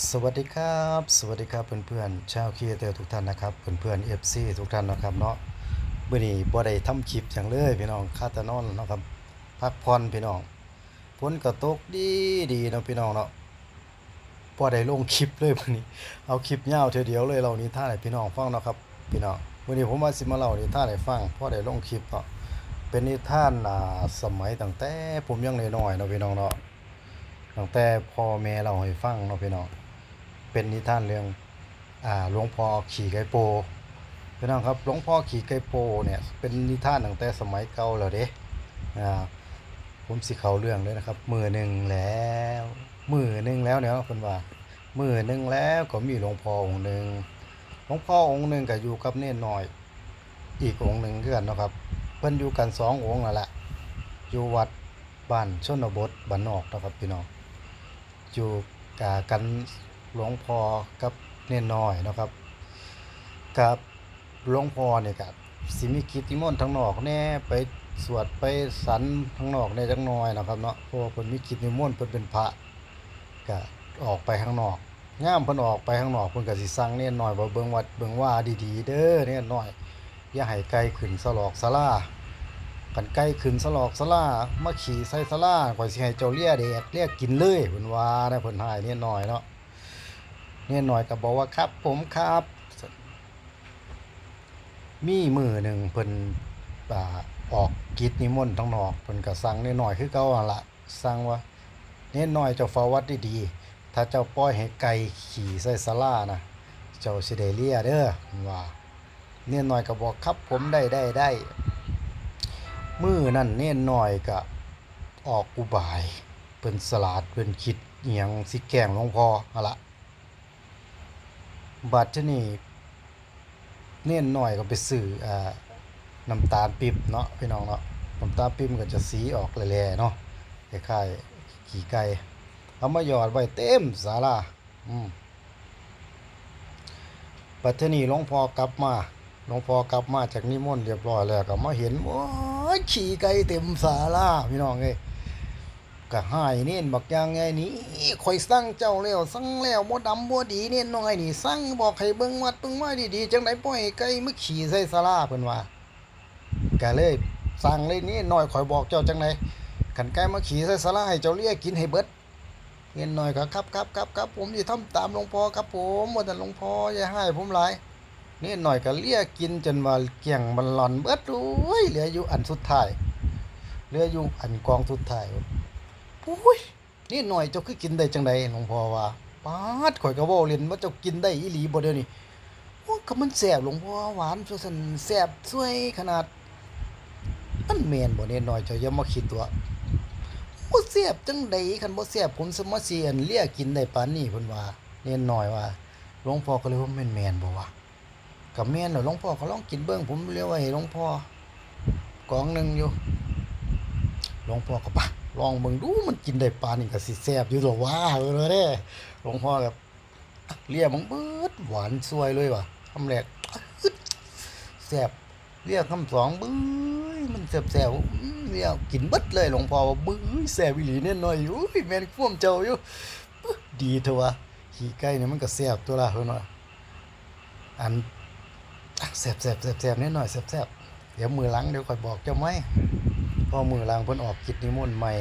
สวัสดีครับ สวัสดีครับเพื่อนๆชาวคีเตอร์ทุกท่านนะครับเพื่อนๆ FC ทุกท่านนะครับเนาะมื้อนี้บ่ได้ทำคลิปหยังเลยพี่น้องคาตานอนเนาะครับพักผ่อนพี่น้องฝนก็ตกดีดีเนาะพี่น้องเนาะบ่ได้ลงคลิปเลยมื้อนี้ เอาคลิปยาวเทื่อเดียวเลยเรานิทานให้พี่น้องฟังเนาะครับพี่น้องมื้อนี้ผมว่าสิมาเล่านิทานให้ฟังพ่อได้ลงคลิปเนาะเป็นนิทานอ่าสมัยตั้งแต่ผมยังน้อยๆเนาะพี่น้องเนาะตั้งแต่พ่อแม่เราให้ฟังเนาะพี่น้อง เป็นนิทานเรื่องอ่าหลวงพ่อขี่ไก่โปพี่น้องครับหลวงพ่อขี่ไก่โปเนี่ยเป็นนิทานตั้งแต่สมัยเก่าแล้วเด้อ่าผมสิเข้าเรื่องเลยนะครับมือหนึ่งแล้วมือหนึ่งแล้วเนี่ยเพิ่นว่ามือหนึ่งแล้วก็มีหลวงพ่อองค์หนึ่งหลวงพ่อองค์หนึ่งก็อยู่กับเน่นน้อย อีกองค์หนึ่งคือกันนะครับ เพิ่นอยู่กันสององค์นั่นแหละอยู่วัดบ้านชนบทบ้านนอกนะครับพี่น้องอยู่กากัน หลวงพ่อกับเน่นน้อยนะครับกับหลวงพ่อเนี่ยกับสิมีกิจนิมนต์ทั้งนอกแน่ไปสวดไปสันทั้งนอกแน่จังน้อยนะครับเนาะเพราะว่าเพิ่นมีกิจนิมนต์เพิ่นเป็นพระก็ออกไปข้างนอกงามเพิ่นออกไปข้างนอกเพิ่นก็สิสั่งเน่นน้อยว่าเบิ่งวัดเบิ่งว่าดีๆ เด้อเน่นน้อย อย่าให้ไกลขึ้นสลอกสลากันไกลขึ้นสลอกสลามาขี่ใส่สลาข่อยสิให้เจ้าเลียแดกเลียกินเลยเพิ่นว่านะเพิ่นให้เน่นน้อยเนาะ เนี่ยหน่อยก็บอกว่าครับ ผมครับ มีมือหนึ่งเพิ่นอ่าออกกิจนิมนต์ทั้งนอกเพิ่นก็สั่งเนี่ยหน่อยคือเก่าหั่นละสั่งว่าเนี่ยหน่อยเจ้าเฝ้าวัดดีๆถ้าเจ้าปล่อยให้ไก่ขี่ใส่ศาลานะเจ้าสิได้เลียเด้อว่าเนี่ยหน่อยก็บอกครับผมได้ได้ได้มือนั่นเนี่ยหน่อยก็ออกอุบายเป็นสลาดเป็นคิดเอียงสิแกงหลวงพ่อหั่นละ บัตรที่นี่เน้นหน่อยก็ไปซื้ออ่าน้ำตาลปิ๊บเนาะพี่น้องเนาะน้ำตาลปิ๊บมันก็จะสีออกแหล่ๆเนาะคล้ายๆขี้ไก่เอามาหยอดไว้เต็มศาลาอืมบัดทีนี้หลวงพ่อกลับมาหลวงพ่อกลับมาจากนิมนต์เรียบร้อยแล้วก็มาเห็นโอ้ยขี้ไก่เต็มศาลาพี่น้องเอ้ย ก็หายเน้นบอกยังไงนี่ข่อยสั่งเจ้าแล้วสั่งแล้วบ่ดำบ่ดีเน้นน้อยนี่สั่งบอกให้เบิ่งวัดเบิ่งว่าดีๆจังไดปล่อยให้ไก่มาขี่ใส่ศาลาเพิ่นว่าก็เลยสั่งเลยนี่น้อยข่อยบอกเจ้าจังไดคันไก่มาขี่ใส่ศาลาให้เจ้าเลียกินให้เบิดเน้นน้อยก็ครับครับครับครับผมสิทำตามหลวงพ่อครับผมบ่แต่หลวงพ่ออย่าให้ผมหลายเน้นน้อยก็เลียกินจนว่าเกลี้ยงมันหลอนเบิดโอ้ยเหลืออยู่อันสุดท้ายเหลืออยู่อันกองสุดท้าย อุ้ยนี่หน่อยเจ้าคือกินได้จังไดหลวงพ่อว่าปาดข่อยก็เว้าเล่นว่าเจ้ากินได้อีหลีบ่เดี๋ยวนี้โอ้ก็มันแซ่บหลวงพ่อหวานซั่นแซ่บสวยขนาดมันแม่นบ่เนี่ยหน้อยเจ้าอย่ามาคิดตัวบ่แซ่บจังไดคันบ่แซ่บผมสมาสิอันเลียกินได้ปานนี้เพิ่นว่าเน้นน้อยว่าหลวงพ่อก็เลยว่าแม่นแม่นบ่วะก็แม่นแล้วหลวงพ่อก็ลองกินเบิ่งผมเรียกว่าให้หลวงพ่อกองหนึงอยู่หลวงพ่อก็ปะ ลองเบิ่งดูมันกินได้ปลานนี่ก็สิแซ่บอยู่หรอวะเออเด้หลวงพ่อแบบเลียมังเบิดหวานสวยเลยว่ะคำแรกแซ่บเลียคำสองบื้อมันแซ่บแซ่บเลียกินเบิดเลยหลวงพ่อว่าบื้อแซ่บอีหลีแน่นอนอยู่อุ้ยแม่นพ่วมเจ้าอยู่ดีเถอะวะขี้ไก่เนี่ยมันก็แซ่บตัวละเพิ่นว่าอันแซ่บแซ่บแซ่บแซ่บแน่อนแซ่บแซ่บเดี๋ยวมือหลังเดี๋ยวคอยบอกเจ้าไหม พอมือลางเพิ่นออกกิจนิมนต์ใหม่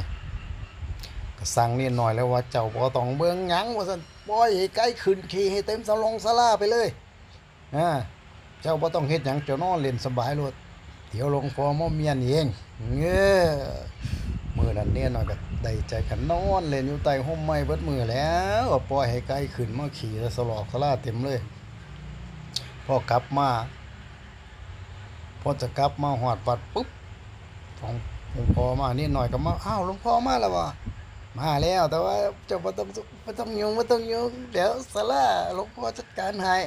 ก็สั่งนิดหน่อยแล้วว่าเจ้าบ่ต้องเบิ่งหยังว่าซั่นปล่อยให้ไก่ขึ้นขี่ให้เต็มสลงสลาไปเลยอ่าเจ้าบ่ต้องเฮ็ดหยังเจ้านอนเล่นสบายโลดเดี๋ยวลวงพ่อมาเมียนเองเง้อมือนั้นเนี่ยหน่อยก็ได้ใจกันนอนเล่นอยู่ใต้ห่มไม้เบิดมือแล้วปล่อยให้ไก่ขึ้นมาขี่แล้วสลอกสลาเต็มเลยพอกลับมาพอจะกลับมาฮอดวัดปุ๊บของ หลวงพ่อมานี่หน่อยก็มาอ้าวหลวงพ่อมาแล้ววะมาแล้วแต่ว่าเจ้าบ่ต้องบ่ต้องยุ่งบ่ต้องยุ่งเดี๋ยวสาระหลวงพ่อจัดการให้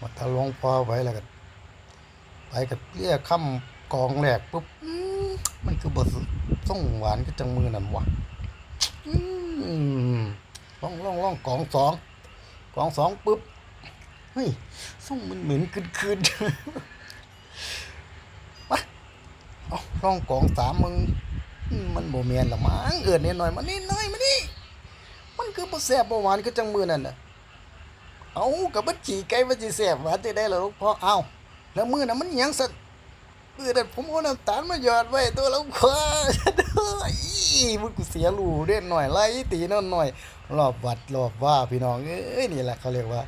มาถ้าหลวงพ่อไปแล้วก็ไปก็เรียกคำกองแรกปุ๊บมันคือบ่ส่งหวานก็จังมือนั่นวะอืมลองลองลองกองสองกองสองปุ๊บเฮ้ยส่งมันเหมือนคืนๆเอาลองกองสามมึง มันโบเมียนละมั้งเอินนิดหน่อยมานี่หน่อยมานี่มันคือบ่แซ่บบ่หวานคือจังมือนั่นน่ะเอากับมันขี่ไก่มันสิแซ่บหวานจะได้ล่ะลวงพ่อเอาแล้วมือนั้นมันหยังซะมื้อนั้นผมเอาน้ำตาลมาหยอดไว้ตัวลวงพ่ออีมันกูเสียรู้เด้หน่อยไล่ตีนอนหน่อย รอบวัดรอบว่าพี่น้องเอ้ยนี่แหละเขาเรียกว่า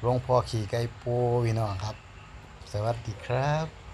หลวงพ่อขี่ไก่โปพี่น้องครับ สวัสดีครับ